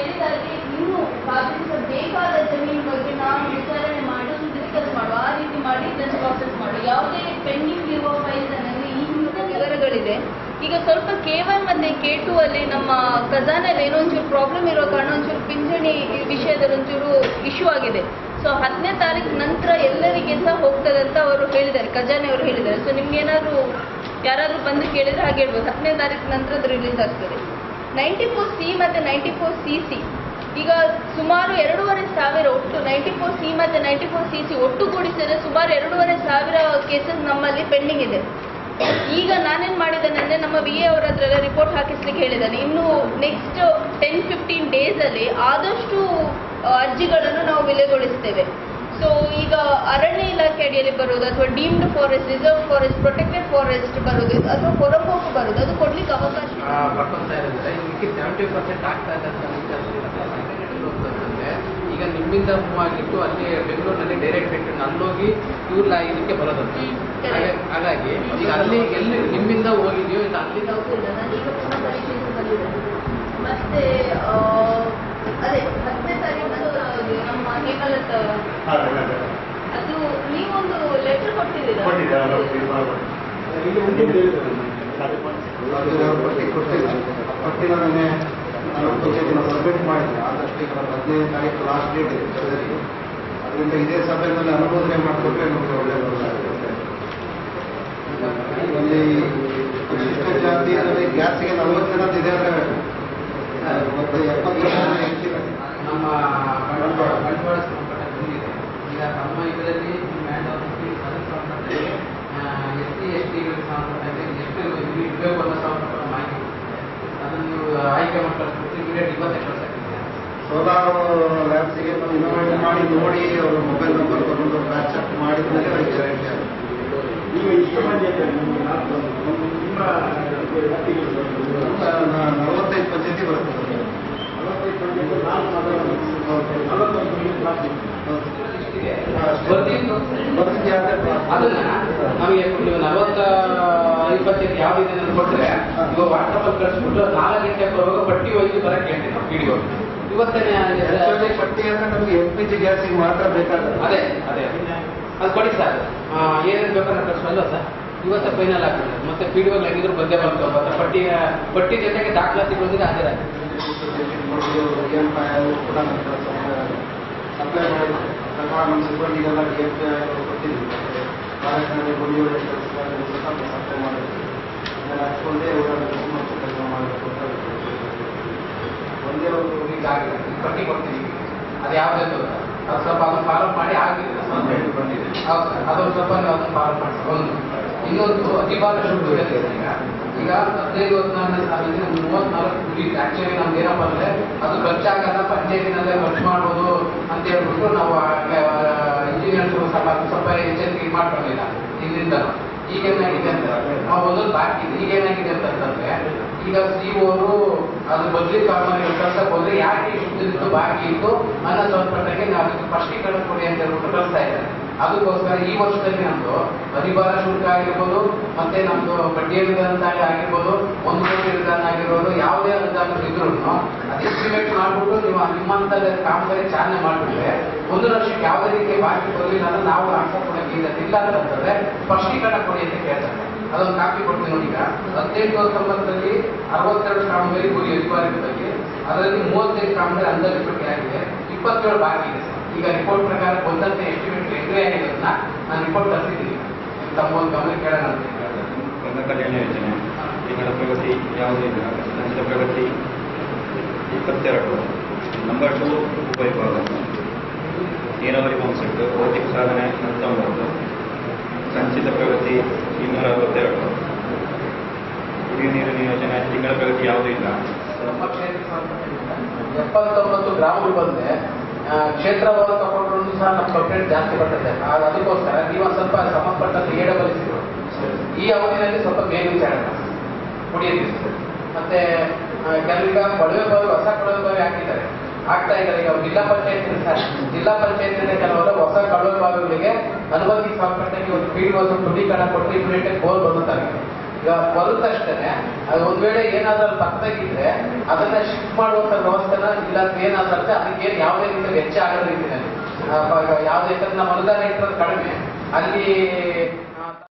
ಹೇಳಿದಾಗೆ ಇನ್ನು ಬೇಕಾದ ಜಮೀನು ಬಗ್ಗೆ ನಾವು ವಿಚಾರಣೆ ಮಾಡಿ ಡಿಸ್ಕಸ್ ಮಾಡುವ. ಆ ರೀತಿ ಮಾಡಿ ಇದನ್ನು ಪ್ರಾಸೆಸ್ ಮಾಡು ಯಾವುದೇ ಪೆಂಡಿಂಗ್ ಇರುವ ಫೈಲ್ ಅನ್ನಲ್ಲಿ ಈ ವಿವರಗಳಿದೆ. ಈಗ ಸ್ವಲ್ಪ ಕೆ ಒನ್ ಮತ್ತೆ ಕೆ ಟು ಅಲ್ಲಿ ನಮ್ಮ ಖಜಾನಲ್ಲಿ ಏನೋ ಒಂಚೂರು ಪ್ರಾಬ್ಲಮ್ ಇರೋ ಕಾರಣ ಒಂಚೂರು ಪಿಂಚಣಿ ವಿಷಯದಲ್ಲಿ ಒಂಚೂರು ಇಶ್ಯೂ ಆಗಿದೆ. ಸೊ ಹತ್ತನೇ ತಾರೀಕು ನಂತರ ಎಲ್ಲರಿಗೆ ಸಹ ಹೋಗ್ತದೆ ಅಂತ ಅವರು ಹೇಳಿದ್ದಾರೆ, ಖಜಾನೆ ಅವರು ಹೇಳಿದ್ದಾರೆ. ಸೊ ನಿಮ್ಗೆ ಏನಾದ್ರು ಯಾರಾದ್ರೂ ಬಂದು ಕೇಳಿದ್ರೆ ಹಾಗೆ ಹೇಳ್ಬೋದು. ಹತ್ತನೇ ತಾರೀಕು ನಂತರ ಅದು ರಿಲೀಸ್ ಆಗ್ತದೆ. ನೈಂಟಿ ಫೋರ್ ಸಿ ಮತ್ತು ನೈಂಟಿ ಫೋರ್ ಸಿ ಸಿ. ಈಗ ಸುಮಾರು ಎರಡೂವರೆ ಸಾವಿರ ಒಟ್ಟು, ನೈಂಟಿ ಫೋರ್ ಸಿ ಮತ್ತು ನೈಂಟಿ ಫೋರ್ ಸಿ ಸಿ ಒಟ್ಟು ಕೂಡಿಸಿದ್ರೆ ಸುಮಾರು ಎರಡೂವರೆ ಸಾವಿರ ಕೇಸಸ್ ನಮ್ಮಲ್ಲಿ ಪೆಂಡಿಂಗ್ ಇದೆ. ಈಗ ನಾನೇನು ಮಾಡಿದ್ದೇನೆ ಅಂದರೆ ನಮ್ಮ ವಿ ಎ ಅವರ ಹತ್ರ ರಿಪೋರ್ಟ್ ಹಾಕಿಸ್ಲಿಕ್ಕೆ ಹೇಳಿದ್ದಾನೆ. ಇನ್ನು ನೆಕ್ಸ್ಟ್ ಟೆನ್ ಫಿಫ್ಟೀನ್ ಡೇಸಲ್ಲಿ ಆದಷ್ಟು ಅರ್ಜಿಗಳನ್ನು ನಾವು ವಿಲೆಗೊಳಿಸ್ತೇವೆ. ಸೊ ಈಗ ಅರಣ್ಯ ಇಲಾಖೆ ಅಡಿಯಲ್ಲಿ ಬರೋದು ಅಥವಾ deemed forest reserve forest protected forest ಬರೋದು ಅಥವಾ ಹೊರಗೋಗು ಬರೋದು ಅದು ಕೊಡ್ಲಿಕ್ಕೆ ಅವಕಾಶ. ಬರ್ಕೊತಾ ಇದ್ದಾರೆ ಇದಕ್ಕೆ ಸೆವೆಂಟಿ ಪರ್ಸೆಂಟ್ ಆಗ್ತಾ ಇದೆ ಈಗ ನಿಮ್ಮಿಂದ ಮೂವ್ ಆಗಿಟ್ಟು ಅಲ್ಲಿ ಬೆಂಗಳೂರಿನಲ್ಲಿ ಡೈರೆಕ್ಟ್ ರಿಟರ್ನ್ ಅಲ್ಲೋಗಿ ಇವ್ರ ಇದಕ್ಕೆ ಬರೋದಂತೆ ಹಾಗಾಗಿ ಈಗ ಅಲ್ಲಿ ಎಲ್ಲಿ ನಿಮ್ಮಿಂದ ಹೋಗಿದೆಯೋ ಅಲ್ಲಿಂದ ಇಲ್ಲ, ಬಂದಿದ್ದೇನೆ. ಮತ್ತೆ ಆ, ಅದೇ ಹತ್ತನೇ ತಾರೀಕು ನಮ್ಮ ಹೇಮಲತ್ ಅದು ನೀವೊಂದು ಲೆಟರ್ ಕೊಟ್ಟಿದ್ದೀರಾ ಅದು ಪಟ್ಟಿ ಕೊಟ್ಟಿಲ್ಲ ಪಟ್ಟಿನ ಪಂಚಾಯತಿನ ಸಬ್ಮಿಟ್ ಮಾಡಿದ್ದೆ ಆದಷ್ಟು ಈಗ ಹದಿನೈದು ತಾರೀಕು ಲಾಸ್ಟ್ ಡೇಟ್ ಇದೆ. ಅದರಿಂದ ಇದೇ ಸಭೆಯಲ್ಲಿ ಅನುಮೋದನೆ ಮಾಡಿಕೊಟ್ರೆ ನಮಗೆ ಒಳ್ಳೆಯದಾಗುತ್ತೆ ಇಲ್ಲಿ ಪರಿಶಿಷ್ಟ ಜಾತಿಯಲ್ಲಿ ಗ್ಯಾಸಿಗೆ ನಲವತ್ತು ಜನ ಇದೆ ಮತ್ತೆ ಎಪ್ಪತ್ತು ಜನ ನಮ್ಮ ಬಂಡವಾಳ ಬಂದಿದೆ ಈಗ ನಮ್ಮ ಇದರಲ್ಲಿ ಎಸ್ ನೀವು ಸೋಲಾರ್ ಲ್ಯಾಬ್ಸಿಗೆ ಇನ್ವೈಟ್ ಮಾಡಿ ನೋಡಿ ಅವರ ಮೊಬೈಲ್ ನಂಬರ್ ತಗೊಂಡು ಬ್ಯಾಚ್ ಅಪ್ ಗ್ಯಾರಂಟಿ ಆಗುತ್ತೆ ಇಷ್ಟು ಮಂದಿ ನ- ನಲವತ್ತೈದು ಪಂಚಾಯತಿ ಬರ್ತದೆ. ಅದನ್ನ ನಮಗೆ ನೀವು ನಲವತ್ತ ಇಪ್ಪತ್ತೈದು ಯಾವ್ದಿದೆ ಅಂತ ಕೊಟ್ರೆ ಇವಾಗ ವಾಟ್ಸಪ್ ಅಲ್ಲಿ ಕಳಿಸ್ಬಿಟ್ಟು ನಾಲ್ಕು ಗಂಟೆ ಬರುವಾಗ ಪಟ್ಟಿ ಹೋಗಿ ಬರಕ್ಕೆ ನಾವು ಇವತ್ತೇನೆ ಪಟ್ಟಿ ಅಂದ್ರೆ ನಮಗೆ ಎಲ್ ಪಿ ಜಿ ಗ್ಯಾಸಿಗೆ ಮಾತ್ರ ಬೇಕಾದ್ರೆ ಅದೇ ಅದೇ. ಅದು ಕೊಡಿ ಸರ್. ಬೇಕಾದ್ರೆ ಕಳಿಸಲ್ಲ ಸರ್? ಇವತ್ತ ಫೈನಲ್ ಆಗ್ತದೆ. ಮತ್ತೆ ಪಿ ಡಿ ಹೆಂಗಿದ್ರು ಬಂದೇ ಮತ್ತೆ ಪಟ್ಟಿ ಪಟ್ಟಿ ಜೊತೆಗೆ ದಾಖಲಾತಿಗಳೊಂದಿಗೆ ಹಾಜರಾಗಿದೆ ಸಪ್ಲೈ ಮಾಡಿ ಸರ್ಕಾರ ನಮ್ಮ ಸಿಬ್ಬಂದಿಗೆಲ್ಲ ಡಿ ಎಫ್ ಕೊಟ್ಟಿದ್ದೀವಿ ಮಾಡಬೇಕು ಒಂದೇ ಆಗಿದೆ ಅದು ಸ್ವಲ್ಪ ಮಾಡಿ ಅಂತ ಹೇಳಿ ಬಂದಿದೆ ಹೌದು ಸ್ವಲ್ಪ ಇನ್ನೊಂದು ಇದೆ ಈಗ ಈಗ ಹದಿನೈದು ಹದಿನಾರನೇ ಒಂದು ಮೂವತ್ನಾಲ್ಕು ಮುಗೀತು ಆಕ್ಚುಲಿ ನಮ್ದು ಏನಪ್ಪ ಅಂದ್ರೆ ಅದು ಖರ್ಚಾಗಲ್ಲ, ಪಂಚಾಯತಿನಲ್ಲೇ ಖರ್ಚು ಮಾಡ್ಬೋದು ಅಂತ ಹೇಳ್ಬಿಟ್ಟು ನಾವು ಇಂಜಿನಿಯರ್ಸ್ ಸ್ವಲ್ಪ ಸ್ವಲ್ಪ ಎಚ್ಚರಿಕೆ ಮಾಡ್ಕೊಂಡಿಲ್ಲ ಇಲ್ಲಿಂದ ಈಗ ಅಂತ ನಾವು ಒಂದೊಂದು ಬಾಕಿ ಈಗ ಏನಾಗಿದೆ ಅಂತಂದ್ರೆ ಈಗ ಸಿಒರು ಅವರು ಅದು ಬದಲಿ ಕಾಮಗಾರಿ ಕಳ್ಸಕ್ ಹೋದ್ರೆ ಯಾಕೆ ಇಷ್ಟು ಬಾಕಿ ಇತ್ತು ಅನ್ನೋ ನಾವು ಅದಕ್ಕೆ ಸ್ಪಷ್ಟೀಕರಣ ಕೊಡಿ ಅಂತ ಹೇಳ್ಬಿಟ್ಟು ಕಳಿಸ್ತಾ ಇದ್ದಾರೆ. ಅದಕ್ಕೋಸ್ಕರ ಈ ವರ್ಷದಲ್ಲಿ ನಮ್ದು ಪರಿಭಾರ ಶುಲ್ಕ ಆಗಿರ್ಬೋದು, ಮತ್ತೆ ನಮ್ದು ಬಡ್ಡಿಯ ಅನುದಾನ ಆಗಿರ್ಬೋದು, ಒಂದು ಕೋಟಿ ವಿಧಾನ ಆಗಿರ್ಬೋದು, ಯಾವುದೇ ಅನುದಾನ ಇದ್ರು ಅದು ಎಸ್ಟಿಮೇಟ್ ಮಾಡಿಬಿಟ್ಟು ನೀವು ನಿಮ್ಮಂತ ಕಾಮಗಾರಿ ಚಾಲನೆ ಮಾಡಿಬಿಟ್ರೆ ಒಂದು ಲಕ್ಷಕ್ಕೆ ಯಾವುದೇ ರೀತಿ ಬಾಕಿ ಬರಲಿಲ್ಲ ಅಂದ್ರೆ ನಾವು ಕೊಡಕ್ಕೆ ಇಲ್ಲ ಅಂತಂದ್ರೆ ಸ್ಪಷ್ಟೀಕರಣ ಕೊಡಿ ಅಂತ ಕೇಳ್ತಾರೆ. ಅದೊಂದು ಕಾಪಿ ಕೊಡ್ತೀನಿ ನೋಡಿ ಈಗ. ಹದಿನೆಂಟು ಹತ್ತೊಂಬತ್ತರಲ್ಲಿ ಅರವತ್ತೆರಡು ಕಾಮಗಾರಿ ಗುರಿ ಬಗ್ಗೆ ಅದರಲ್ಲಿ ಮೂವತ್ತೈದು ಕಾಮಗಾರಿ ಅಂದಾಜುಪಟ್ಟಿ ಆಗಿದೆ ಇಪ್ಪತ್ತೇಳು ಬಾಕಿ ಇದೆ ಸರ್. ಈಗ ರಿಪೋರ್ಟ್ ಪ್ರಕಾರ ಒಂದಂತೆ ಎಸ್ಟಿಮೇಟ್ ಎಂಟ್ರಿ ಆಗಿರೋದನ್ನ ನಾನು ರಿಪೋರ್ಟ್ ತರಿಸಿದ್ದೀನಿ. ತಮ್ಮ ಒಂದು ಗಮನ ಕೇಳೋಣ ಅಂತ ಕಲ್ಯಾಣ ಯೋಜನೆ. ತಿಂಗಳ ಪ್ರಗತಿ ಯಾವುದೇ ಇಲ್ಲ. ಸಂಚಿತ ಪ್ರಗತಿ ಇಪ್ಪತ್ತೆರಡು. ನಂಬರ್ ಟು ಉಪವಿಭಾಗ. ನೀರಾವರಿ ಪಂಪ್ಸೆಟ್ ಭೌತಿಕ ಸಾಧನೆ ಹತ್ತೊಂಬತ್ತು. ಸಂಚಿತ ಪ್ರಗತಿ ಇನ್ನೂರ ಅರವತ್ತೆರಡು. ಕುಡಿಯುವ ನೀರಿನ ಯೋಜನೆ ತಿಂಗಳ ಪ್ರಗತಿ ಯಾವುದೂ ಇಲ್ಲ. ಎಪ್ಪತ್ತೊಂಬತ್ತು ಗ್ರಾಮಗಳು ಬಂದ್ರೆ ಆ, ಕ್ಷೇತ್ರವಾರು ತಗೊಂಡ್ರು ಸಹ ನಮ್ಮ ಕಂಪ್ಲೇಂಟ್ ಜಾಸ್ತಿ ಬರ್ತದೆ. ಅದಕ್ಕೋಸ್ಕರ ನೀವು ಸ್ವಲ್ಪ ಸಂಬಂಧಪಟ್ಟಂತೆ ಏಡಬಲಿಸಿದ್ರು ಈ ಅವಧಿಯಲ್ಲಿ ಸ್ವಲ್ಪ ಬೇಗ ಮಾಡಿ. ಕುಡಿಯ ಮತ್ತೆ ಕೆಲವೀಗ ಕೊಳವೆ ಬಾವಿ ಹೊಸ ಕೊಳವೆ ಬಾವಿ ಹಾಕಿದ್ದಾರೆ. ಆಗ್ತಾ ಇದ್ದಾರೆ. ಈಗ ಜಿಲ್ಲಾ ಪಂಚಾಯತ್ ಜಿಲ್ಲಾ ಪಂಚಾಯತ್ನಿಂದ ಕೆಲವರು ಹೊಸ ಕೊಳವೆ ಬಾವಿಗಳಿಗೆ ಅನುಮತಿ ಸಂಪರ್ಕಕ್ಕೆ ಒಂದು ಫೀಡ್ ಒಂದು ದೃಢೀಕರಣ ಕೊಟ್ಟು ಇಮಿಡಿಯೇಟ್ ಗೋಲ್ ಬಂದುತ್ತಾರೆ ಈಗ ಬರುತ್ತಷ್ಟೇ ಅದು ಒಂದ್ ವೇಳೆ ಏನಾದ್ರೂ ಪಕ್ಕದಾಗಿದ್ರೆ ಅದನ್ನ ಶಿಫ್ಟ್ ಮಾಡುವಂತ ವ್ಯವಸ್ಥೆನ ಇಲಾಖೆ ಏನಾಗುತ್ತೆ ಅದಕ್ಕೆ ಯಾವುದೇ ರೀತಿಯ ವೆಚ್ಚ ಆಗದ ರೀತಿಯಲ್ಲಿ. ಯಾವ್ದು ನಮ್ಮ ಅನುದಾನ ಇಟ್ಟಿರೋದು ಕಡಿಮೆ. ಅಲ್ಲಿ